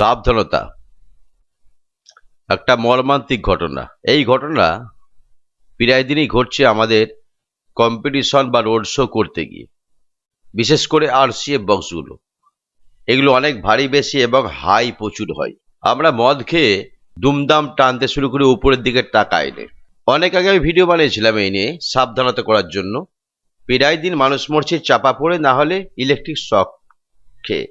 সাবধানতা একটা মর্মান্তিক ঘটনা। এই ঘটনা প্রায় দিনই ঘটছে আমাদের কম্পিটিশন বা রোড শো করতে গিয়ে। বিশেষ করে আর আরসিএফ বক্সগুলো এগুলো অনেক ভারী বেশি এবং হাই প্রচুর হয়। আমরা মদ খেয়ে দুমদাম টানতে শুরু করে উপরের দিকে টাকা এনে অনেক আগে আমি ভিডিও বানিয়েছিলাম এই নিয়ে সাবধানতা করার জন্য। প্রায় দিন মানুষ মরছে, চাপা পড়ে, না হলে ইলেকট্রিক শক খেয়ে।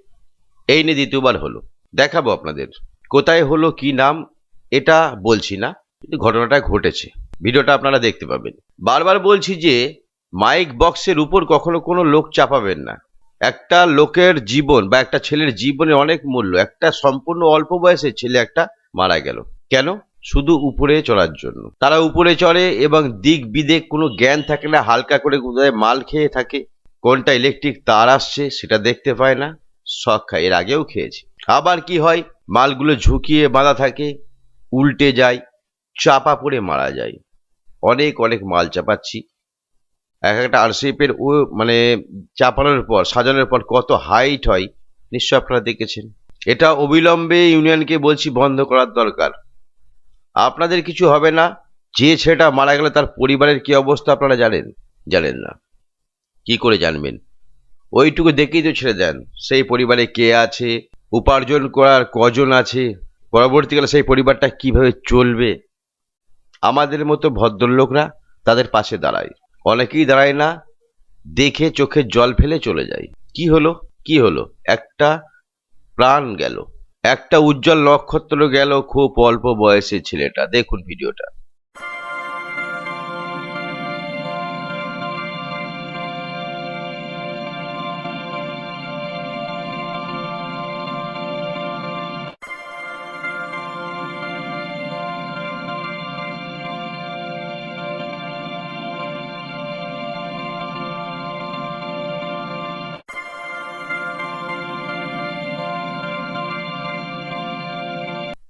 এই নিয়ে দ্বিতীয়বার হলো। দেখাবো আপনাদের। কোথায় হলো, কি নাম, এটা বলছি না, কিন্তু ঘটনাটা ঘটেছে। ভিডিওটা আপনারা দেখতে পাবেন। বারবার বলছি যে, মাইক বক্সের উপর কখনো কোনো লোক চাপাবেন না। একটা লোকের জীবন বা একটা ছেলের জীবনে অনেক মূল্য, একটা সম্পূর্ণ অল্প বয়সের ছেলে একটা মারা গেল। কেন? শুধু উপরে চড়ার জন্য। তারা উপরে চড়ে এবং দিক বিদেক কোনো জ্ঞান থাকে না, হালকা করে কোথায় মাল খেয়ে থাকে। কোনটা ইলেকট্রিক তার আসছে, সেটা দেখতে পায় না। শখ খায়, এর আগেও খেয়েছে। আবার কি হয়? মালগুলো ঝুঁকিয়ে বাঁধা থাকে, উল্টে যায়, চাপা পড়ে মারা যায়। অনেক অনেক মাল চাপাচ্ছি। এক একটা আরসিএফের ও মানে চাপানোর পর, সাজানোর পর কত হাইট হয় নিশ্চয় আপনারা দেখেছেন। এটা অবিলম্বে ইউনিয়নকে বলছি বন্ধ করার দরকার। আপনাদের কিছু হবে না। যে ছেলেটা মারা গেলে, তার পরিবারের কি অবস্থা আপনারা জানেন? জানেন না। কি করে জানবেন? ওইটুকু দেখেই তো ছেড়ে দেন। সেই পরিবারে কে আছে? উপার্জন করার কজন আছে? পরবর্তীকালে সেই পরিবারটা কীভাবে চলবে? আমাদের মতো ভদ্রলোকরা তাদের পাশে দাঁড়ায়। অনেকেই দাঁড়ায় না, দেখে চোখে জল ফেলে চলে যায়। কি হলো? কি হলো? একটা প্রাণ গেল। একটা উজ্জ্বল নক্ষত্র গেল খুব অল্প বয়সে ছেলেটা। দেখুন ভিডিওটা।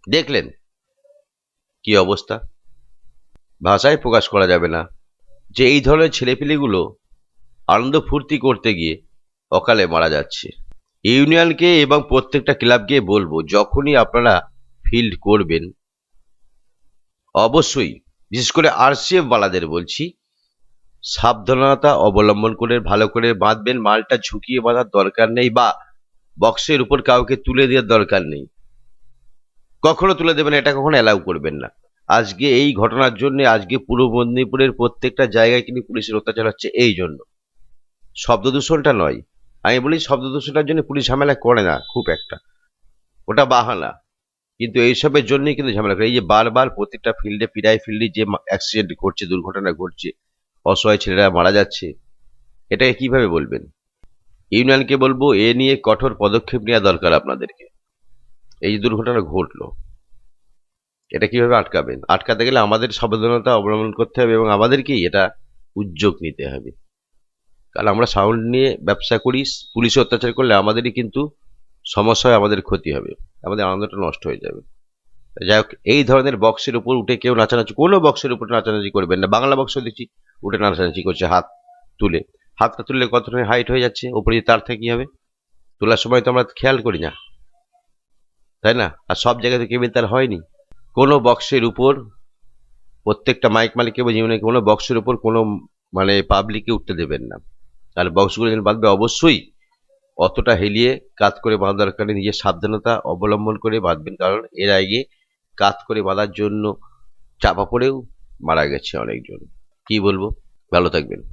দেখলেন? কি অবস্থা? ভাষায় প্রকাশ করা যাবে না। যে এই ধরনের ছেলেপিলেগুলো আনন্দ ফুর্তি করতে গিয়ে অকালে মারা যাচ্ছে। ইউনিয়নকে এবং প্রত্যেকটা ক্লাবকে বলব, যখনই আপনারা ফিল্ড করবেন, অবশ্যই, বিশেষ করে আরসিএফ বালাদের বলছি, সাবধানতা অবলম্বন করে, ভালো করে বাঁধবেন, মালটা ঝুঁকিয়ে বাঁধার দরকার নেই বা বক্সের উপর কাউকে তুলে দেওয়ার দরকার নেই। কখনো তুলে দেবেন, এটা কখনো অ্যালাউ করবেন না। আজকে এই ঘটনার জন্য আজকে পূর্ব মেদিনীপুরের প্রত্যেকটা জায়গায় কিন্তু পুলিশের অত্যাচার হচ্ছে এই জন্য। শব্দ দূষণটা নয়। আমি বলি শব্দ দূষণটার জন্য পুলিশ ঝামেলা করে না, খুব একটা। ওটা বাহানা। কিন্তু এইসবের জন্যই কিন্তু ঝামেলা করে। এই যে বারবার প্রত্যেকটা ফিল্ডে পিরাই ফিল্ডে যে অ্যাক্সিডেন্ট ঘটছে, দুর্ঘটনা ঘটছে, অসহায় ছেলেরা মারা যাচ্ছে, এটাকে কীভাবে বলবেন? ইউনিয়নকে বলব, এ নিয়ে কঠোর পদক্ষেপ নেওয়া দরকার আপনাদেরকে। এই যে দুর্ঘটনা ঘটলো। এটা কীভাবে আটকাবেন? আটকাতে গেলে আমাদের সাবধানতা অবলম্বন করতে হবে এবং আমাদেরকেই এটা উদ্যোগ নিতে হবে। কারণ আমরা সাউন্ড নিয়ে ব্যবসা করি, পুলিশে অত্যাচার করলে আমাদেরই কিন্তু সমস্যা হয় আমাদের ক্ষতি হবে, আমাদের আনন্দটা নষ্ট হয়ে যাবে। যাই হোক, এই ধরনের বক্সের উপর উঠে কেউ নাচানাচি, কোনো বক্সের উপর নাচানাচি করবেন না। বাংলা বক্সও দেখছি উঠে নাচানাচি করছে হাত তুলে। হাতটা তুললে কত হাইট হয়ে যাচ্ছে উপরে তার থেকে কি হবে? তোলার সময় তো আমরা খেয়াল করি না। তাই না? আর সব জায়গাতে কেবিল তার হয়নি। কোনো বক্সের উপর প্রত্যেকটা মাইক মালিককে বলছি মানে কোনো বক্সের উপর কোনো মানে পাবলিককে উঠতে দেবেন না। আর বক্সগুলো যেন বাঁধবে, অবশ্যই অতটা হেলিয়ে কাত করে বাঁধা দরকার নিজের সাবধানতা অবলম্বন করে বাঁধবেন। কারণ এর আগে কাত করে বাঁধার জন্য চাপা পড়েও মারা গেছে অনেকজন। কি বলব? ভালো থাকবেন।